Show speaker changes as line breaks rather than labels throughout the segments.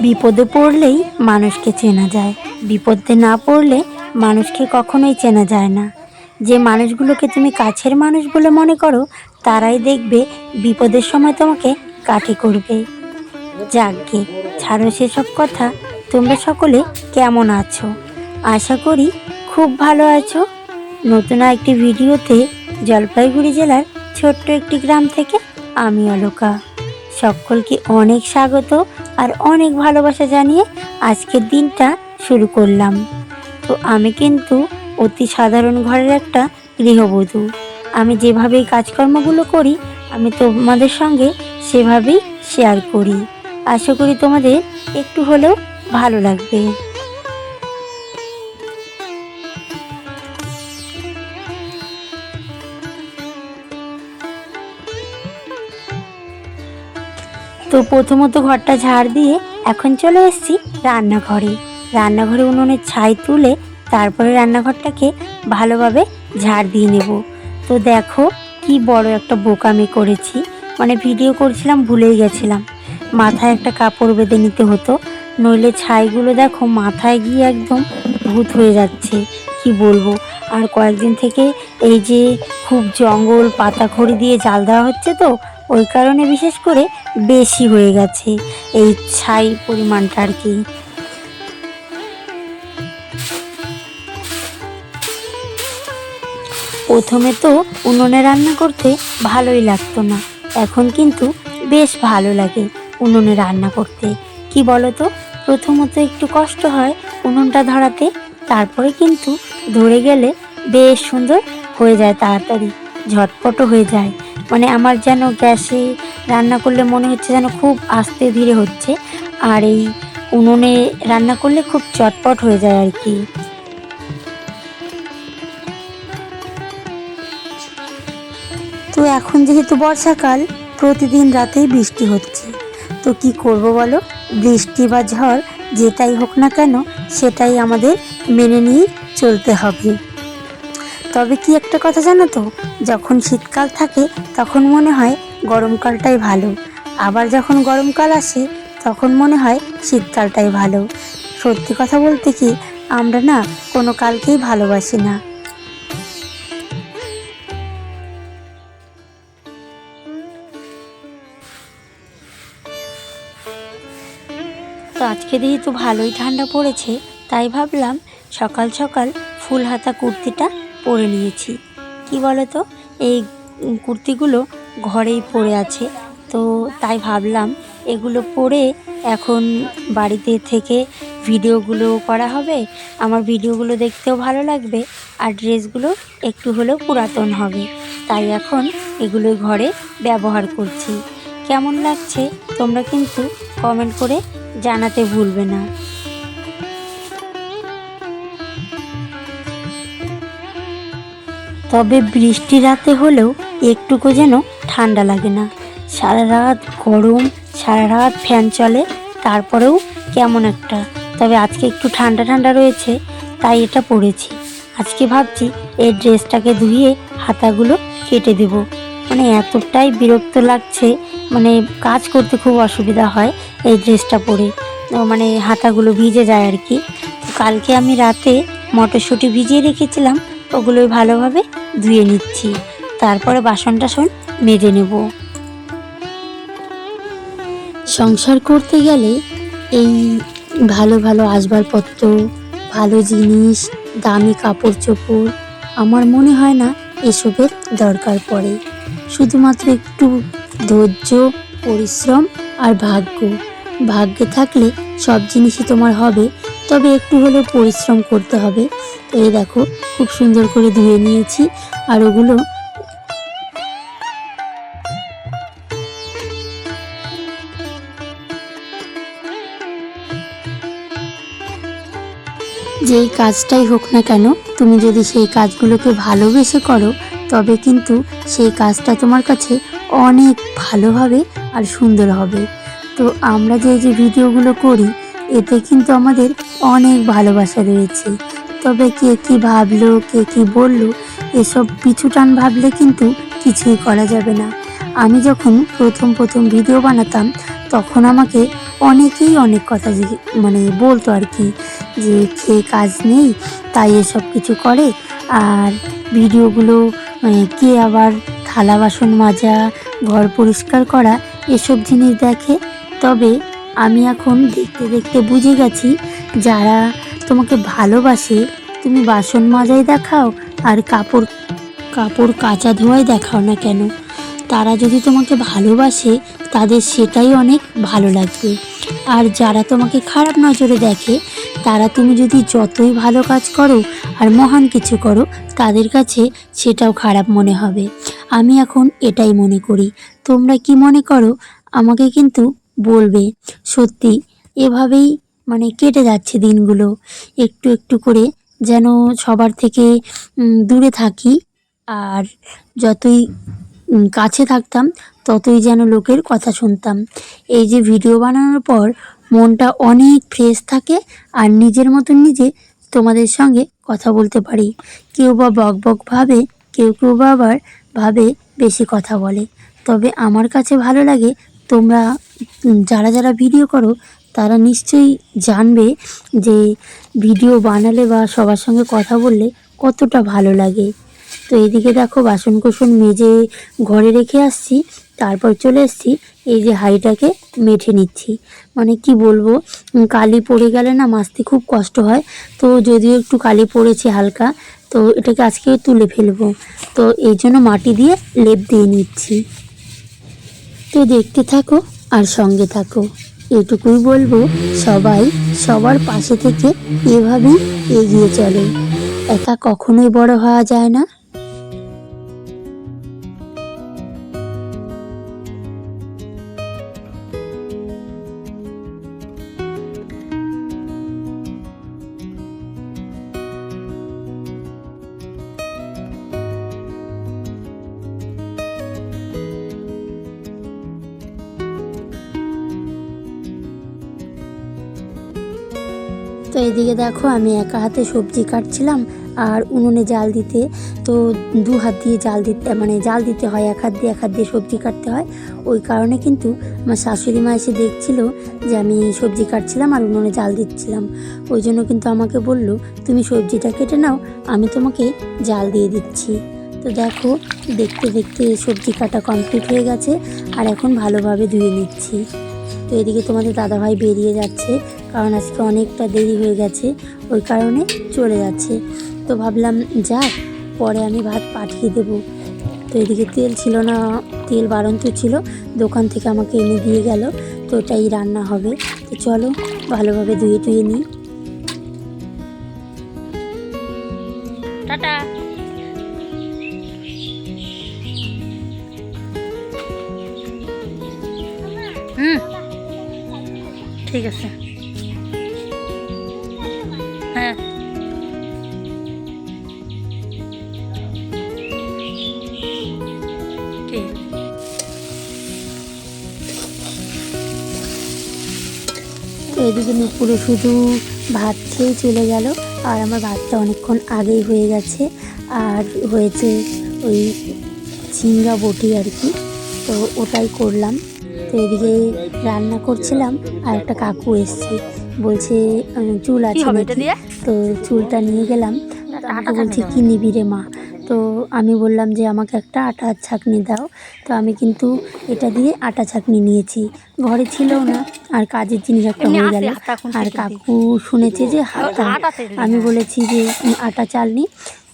বিপদে পড়লেই মানুষকে চেনা যায়। বিপদে না পড়লে মানুষকে কখনোই চেনা যায় না। যে মানুষগুলোকে তুমি কাছের মানুষ বলে মনে করো, তারাই দেখবে বিপদের সময় তোমাকে কাঠি করবে। যাকগে ছাড়ো সেসব কথা। তোমরা সকলে কেমন আছো? আশা করি খুব ভালো আছো। নতুন একটি ভিডিওতে জলপাইগুড়ি জেলার ছোট্ট একটি গ্রাম থেকে আমি অলোকা। সকলকে অনেক স্বাগত আর অনেক ভালোবাসা জানিয়ে আজকের দিনটা শুরু করলাম। তো আমি কিন্তু অতি সাধারণ ঘরের একটা গৃহবধূ। আমি যেভাবে এই কাজকর্মগুলো করি, আমি তোমাদের সঙ্গে সেভাবেই শেয়ার করি। আশা করি তোমাদের একটু হলেও ভালো লাগবে। তো প্রথমত ঘরটা ঝাড় দিয়ে এখন চলে এসেছি রান্নাঘরে। রান্নাঘরে উনুনের ছাই তুলে তারপরে রান্নাঘরটাকে ভালোভাবে ঝাড় দিয়ে নেব। তো দেখো কি বড় একটা বোকামি করেছি। মানে ভিডিও করছিলাম, ভুলেই গেছিলাম। মাথায় একটা কাপড় বেঁধে নিতে হতো। নইলে ছাইগুলো দেখো মাথায় গিয়ে একদম ভূত হয়ে যাচ্ছে। কি বলব? আর কয়েকদিন থেকে এই যে খুব জঙ্গল পাতা খড়ি দিয়ে জাল দেওয়া হচ্ছে তো, ওই কারণে বিশেষ করে বেশি হয়ে গেছে এই ছাই পরিমাণটা আর কি। প্রথমে তো উনুনে রান্না করতে ভালোই লাগতো না, এখন কিন্তু বেশ ভালো লাগে উনুনে রান্না করতে। কি বলো তো প্রথমত একটু কষ্ট হয় উনুনটা ধরাতে, তারপরে কিন্তু ধরে গেলে বেশ সুন্দর হয়ে যায় তাড়াতাড়ি, ঝটপটও হয়ে যায়। মানে আমার যেন গ্যাসে রান্না করলে মনে হচ্ছে যেন খুব আস্তে ধীরে হচ্ছে, আর এই উনুনে রান্না করলে খুব চটপট হয়ে যায় আর কি। তো এখন যেহেতু বর্ষাকাল, প্রতিদিন রাতেই বৃষ্টি হচ্ছে, তো কি করব বলো? বৃষ্টি বা ঝড় যেটাই হোক না কেন, সেটাই আমাদের মেনে নিয়ে চলতে হবে। তবে কি একটা কথা জানো তো, যখন শীতকাল থাকে তখন মনে হয় গরমকালটাই ভালো। আবার যখন গরমকাল আসে তখন মনে হয় শীতকালটাই ভালো। সত্যি কথা বলতে কি, আমরা না কোনো কালকেই ভালোবাসি না। তো আজকে যেহেতু ভালোই ঠান্ডা পড়েছে, তাই ভাবলাম সকাল সকাল ফুল হাতা কুর্তিটা পরে নিয়েছি। কি বলো তো এই কুর্তিগুলো ঘরেই পড়ে আছে। তো তাই ভাবলাম এগুলো পরে এখন বাড়িতে থেকে ভিডিওগুলো করা হবে। আমার ভিডিওগুলো দেখতেও ভালো লাগবে আর ড্রেসগুলো একটু হলেও পুরাতন হবে। তাই এখন এগুলো ঘরে ব্যবহার করছি। কেমন লাগছে তোমরা কিন্তু কমেন্ট করে জানাতে ভুলবে না। তবে বৃষ্টি রাতে হলেও একটুকু যেন ঠান্ডা লাগে না। সারা রাত গরম, সারা রাত ফ্যান চলে, তারপরেও কেমন একটা। তবে আজকে একটু ঠান্ডা ঠান্ডা রয়েছে, তাই এটা পরেছি আজকে ভাবছি এই ড্রেসটাকে ধুয়ে হাতাগুলো কেটে দেব। মানে এতটাই বিরক্ত লাগছে মানে কাজ করতে খুব অসুবিধা হয় এই ড্রেসটা পরে। মানে হাতাগুলো ভিজে যায় আর কি কালকে আমি রাতে মটরশুঁটি ভিজিয়ে রেখেছিলাম, ওগুলোই ভালোভাবে ধুয়ে নিচ্ছি। তারপরে বাসন টাসন মেজে নেব। সংসার করতে গেলে এই ভালো ভালো আসবাবপত্র, ভালো জিনিস, দামি কাপড় চোপড় আমার মনে হয় না এসবের দরকার পড়ে। শুধুমাত্র একটু ধৈর্য, পরিশ্রম আর ভাগ্য। ভাগ্যে থাকলে সব জিনিসই তোমার হবে, তবে একটু হলেও পরিশ্রম করতে হবে। তো এই দেখো, খুব সুন্দর করে ধুয়ে নিয়েছি, আর ওগুলো যেই কাজটাই হোক না কেন, তুমি যদি সেই কাজগুলোকে ভালোবেসে করো, তবে কিন্তু সেই কাজটা তোমার কাছে অনেক ভালো হবে আর সুন্দর হবে। তো আমরা যে যে ভিডিওগুলো করি, এতে কিন্তু আমাদের অনেক ভালোবাসা রয়েছে। তবে কে কি ভাবলো, কে কি বলল, এসব পিছু টান ভাবলে কিন্তু কিছুই করা যাবে না। আমি যখন প্রথম প্রথম ভিডিও বানাতাম, তখন আমাকে অনেকেই অনেক কথা মানে বলতো আর কি, যে খেয়ে কাজ নেই, তাই এসব কিছু করে, আর ভিডিওগুলো মানে কে আবার থালা বাসন মাজা, ঘর পরিষ্কার করা, এসব জিনিস দেখে। তবে আমি এখন দেখতে দেখতে বুঝে গেছি, যারা তোমাকে ভালোবাসে, তুমি বাসন মাজাই দেখাও আর কাপড় কাপড় কাচা ধোয়াই দেখাও না কেন? তারা যদি তোমাকে ভালোবাসে, তাদের সেটাই অনেক ভালো লাগবে। আর যারা তোমাকে খারাপ নজরে দেখে, তারা তুমি যদি যতই ভালো কাজ করো আর মহান কিছু করো, তাদের কাছে সেটাও খারাপ মনে হবে। আমি এখন এটাই মনে করি। তোমরা কি মনে করো? আমাকে কিন্তু বলবে, সত্যি, এভাবেই মানে কেটে যাচ্ছে দিনগুলো। একটু একটু করে যেন সবার থেকে দূরে থাকি। আর যতই কাছে থাকতাম, ততই যেন লোকের কথা শুনতাম। এই যে ভিডিও বানানোর পর মনটা অনেক ফ্রেশ থাকে আর নিজের মতন নিজে তোমাদের সঙ্গে কথা বলতে পারি। কেউ বা বক বক ভাবে, কেউ কেউ বা আবার ভাবে বেশি কথা বলে। তবে আমার কাছে ভালো লাগে তোমরা যারা যারা ভিডিও করো, তারা নিশ্চয়ই জানবে যে ভিডিও বানালে বা সবার সঙ্গে কথা বললে কতটা ভালো লাগে। তো এদিকে দেখো বাসন কোসন মেজে ঘরে রেখে আসছি, তারপর চলে এসেছি, এই যে হাঁড়িটাকে মেঠে নিচ্ছি। মানে কি বলব কালি পড়ে গেলে না মাজতে খুব কষ্ট হয়, তো যদিও একটু কালি পড়েছে হালকা তো এটাকে আজকে তুলে ফেলব। তো এই জন্য মাটি দিয়ে লেপ দিয়ে নিচ্ছি। তো দেখতে থাকো আর সঙ্গে থাকো। এটুকুই বলব, সবাই সবার পাশে থেকে এভাবেই এগিয়ে চলে। একা কখনোই বড় হওয়া যায় না। তো এদিকে দেখো, আমি একা হাতে সবজি কাটছিলাম আর উনুনে জাল দিতে, তো দু হাত দিয়ে জাল দিতে মানে জাল দিতে হয়, এক হাত দিয়ে, এক হাত দিয়ে সবজি কাটতে হয়। ওই কারণে কিন্তু আমার শাশুড়ি মা এসে দেখছিল যে আমি সবজি কাটছিলাম আর উনুনে জাল দিচ্ছিলাম। ওই জন্য কিন্তু আমাকে বলল, তুমি সবজিটা কেটে নাও, আমি তোমাকে জাল দিয়ে দিচ্ছি। তো দেখো, দেখতে দেখতে সবজি কাটা কমপ্লিট হয়ে গেছে, আর এখন ভালোভাবে ধুয়ে নিচ্ছি। তো এদিকে তোমাদের দাদাভাই বেরিয়ে যাচ্ছে, কারণ আজকে অনেকটা দেরি হয়ে গেছে, ওই কারণে চলে যাচ্ছে। তো ভাবলাম যাক পরে আমি ভাত পাঠিয়ে দেবো। তো এদিকে তেল ছিল না, তেল বারন্ত ছিল, দোকান থেকে আমাকে এনে দিয়ে গেল, তো ওটাই রান্না হবে। তো চলো, ভালোভাবে ধুয়ে টুয়ে নিই। হ্যাঁ এদিকে নুপুরে শুধু ভাত খেয়ে চলে গেল আর আমার ভাতটা অনেকক্ষণ আগেই হয়ে গেছে আর হয়েছে ওই ঝিঙ্গা বটি আর কি তো ওটাই করলাম তো এদিকে রান্না করছিলাম আর একটা কাকু এসছে বলছে চুল আছে? তো চুলটা নিয়ে গেলাম। আমাকে বলছে কি নিবি রে মা? তো আমি বললাম যে আমাকে একটা আটার ছাকনি দাও। তো আমি কিন্তু এটা দিয়ে আটা ছাকনি নিয়েছি। ঘরে ছিল না আর কাজের জিনিস একটা হয়ে গেল। আর কাকু শুনেছে যে হাতা। আমি বলেছি যে আটা চালনি।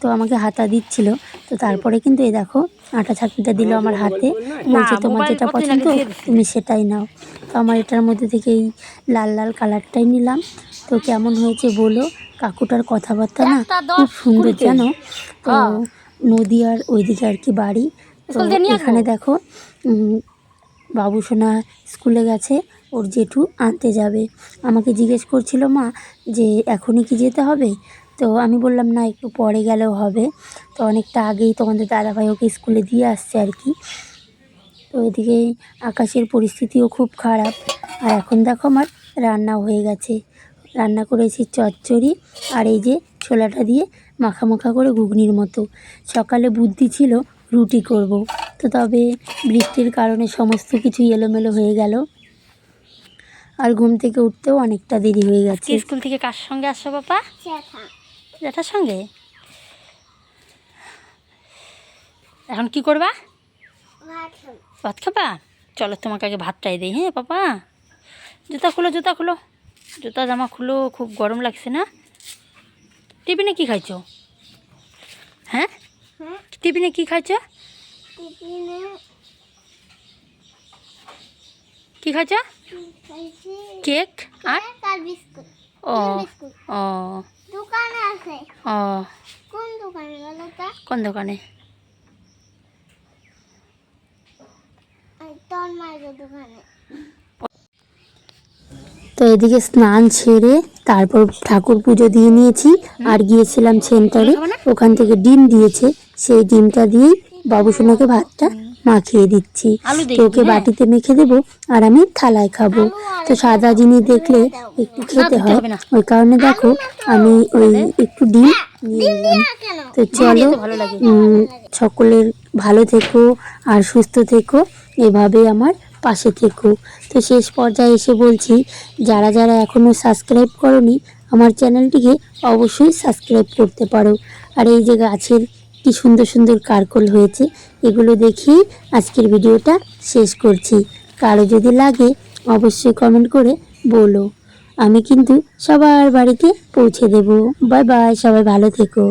তো আমাকে হাতা দিচ্ছিল। তো তারপরে কিন্তু এই দেখো আটা ছাকনিটা দিল আমার হাতে। বলছে তোমার যেটা পছন্দ তুমি সেটাই নাও। তো আমার এটার মধ্যে থেকে এই লাল লাল কালারটাই নিলাম। তো কেমন হয়েছে বলো? কাকুটার কথাবার্তা না খুব সুন্দর জানো? তো নদীয়ার ওইদিকে আর কি বাড়ি। তো এখানে দেখো উম, বাবু সোনা স্কুলে গেছে ওর জেঠু আনতে যাবে। আমাকে জিজ্ঞেস করছিল মা যে এখনই কি যেতে হবে? তো আমি বললাম না একটু পরে গেলেও হবে। তো অনেকটা আগেই তোমাদের দাদাভাই ওকে স্কুলে দিয়ে আসছে আর কি। তো এদিকে আকাশের পরিস্থিতিও খুব খারাপ। আর এখন দেখো আমার রান্না হয়ে গেছে। রান্না করেছি চচ্চড়ি আর এই যে ছোলাটা দিয়ে মাখা মাখা করে ঘুগনির মতো। সকালে বুদ্ধি ছিল রুটি করব। তো তবে বৃষ্টির কারণে সমস্ত কিছু এলোমেলো হয়ে গেল। আর ঘুম থেকে উঠতেও অনেকটা দেরি হয়ে গেছে। স্কুল থেকে কার সঙ্গে আসছো বাবা? জ্যাঠার সঙ্গে? এখন কি করবা?
ভাত
ভাত খাবা? চলো তোমাকে আগে ভাতটাই দিই হ্যাঁ পাপা জুতা খুলো জুতা খুলো। জুতা জামা খুলো খুব গরম লাগছে না? টিফিনে কি খাইছো? হ্যাঁ?
হ্যাঁ।
টিফিনে কি খাইছো? কি খাইছো? কেক আর? ও ও।
দোকানে আছে।
ও।
কোন দোকানে বলো তো?
কোন দোকানে। তো এদিকে স্নান সেরে তারপর ঠাকুর পুজো দিয়ে নিয়েছি। আর গিয়েছিলাম সেন্টারে। ওখান থেকে ডিম দিয়েছে। সেই ডিমটা দিয়েই বাবুসোনাকে ভাতটা মাখিয়ে দিচ্ছি। তো ওকে বাটিতে মেখে দেবো আর আমি থালায় খাব। তো সাদা জিনিস দেখলে একটু খেতে হয়। ওই কারণে দেখো আমি ওই একটু ডিম নিয়ে নিলাম। তো চলো সকলের ভালো থেকো আর সুস্থ থেকো। এভাবে আমার পাশে থেকো। তো শেষ পর্যায়ে এসে বলছি, যারা যারা এখনও সাবস্ক্রাইব করনি, আমার চ্যানেলটিকে অবশ্যই সাবস্ক্রাইব করতে পারো। আর এই যে গাছের কি সুন্দর সুন্দর কারকল হয়েছে, এগুলো দেখেই আজকের ভিডিওটা শেষ করছি। কারও যদি লাগে, অবশ্যই কমেন্ট করে বলো। আমি কিন্তু সবার বাড়িতে পৌঁছে দেব। বাই বাই সবাই ভালো থেকো।